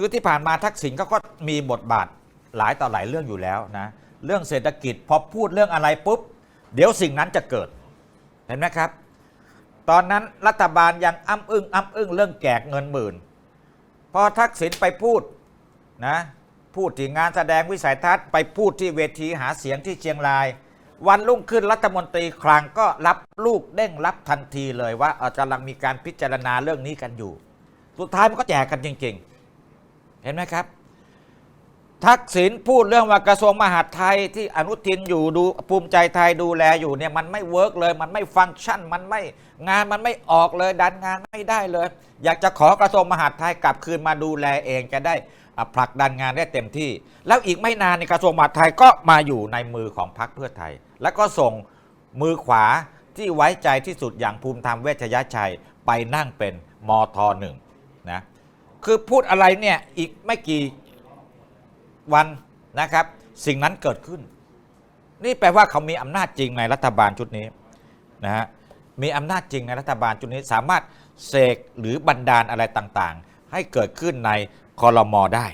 คือที่ผ่านมาทักษิณเขาก็มีบทบาทหลายต่อหลายเรื่องอยู่แล้วนะเรื่องเศรษฐกิจพอพูดเรื่องอะไรปุ๊บ เดี๋ยวสิ่งนั้นจะเกิดเห็นไหมครับ ตอนนั้นรัฐบาลยังอ้ำอึ้งอ้ำอึ้งเรื่องแจกเงินหมื่น พอทักษิณไปพูดนะพูดที่งานแสดงวิสัยทัศน์ไปพูดที่เวทีหาเสียงที่เชียงราย วันรุ่งขึ้นรัฐมนตรีคลังก็รับลูกเด้งรับทันทีเลยว่ากำลังมีการพิจารณาเรื่องนี้กันอยู่ สุดท้ายมันก็แจกกันจริง ๆ เห็นไหมครับ ทักษิณพูดเรื่องว่ากระทรวงมหาดไทยที่อนุทินอยู่ดูภูมิใจไทยดูแลอยู่เนี่ยมันไม่เวิร์กเลย มันไม่ฟังก์ชันมันไม่งานมันไม่ออกเลย ดันงานไม่ได้เลย อยากจะขอกระทรวงมหาดไทยกลับคืนมาดูแลเองจะได้ผลักดันงานได้เต็มที่ แล้วอีกไม่นานในกระทรวงมหาดไทยก็มาอยู่ในมือของพรรคเพื่อไทย แล้วก็ส่งมือขวาที่ไว้ใจที่สุดอย่างภูมิธรรมเวชยชัยไปนั่งเป็นมทหนึ่งนะ คือพูดอะไรเนี่ยอีกไม่กี่วันนะครับ สิ่งนั้นเกิดขึ้น นี่แปลว่าเขามีอำนาจจริงในรัฐบาลชุดนี้นะฮะมีอำนาจจริงในรัฐบาลชุดนี้สามารถเสกหรือบันดาลอะไรต่างๆ ให้เกิดขึ้นในคอรมอได้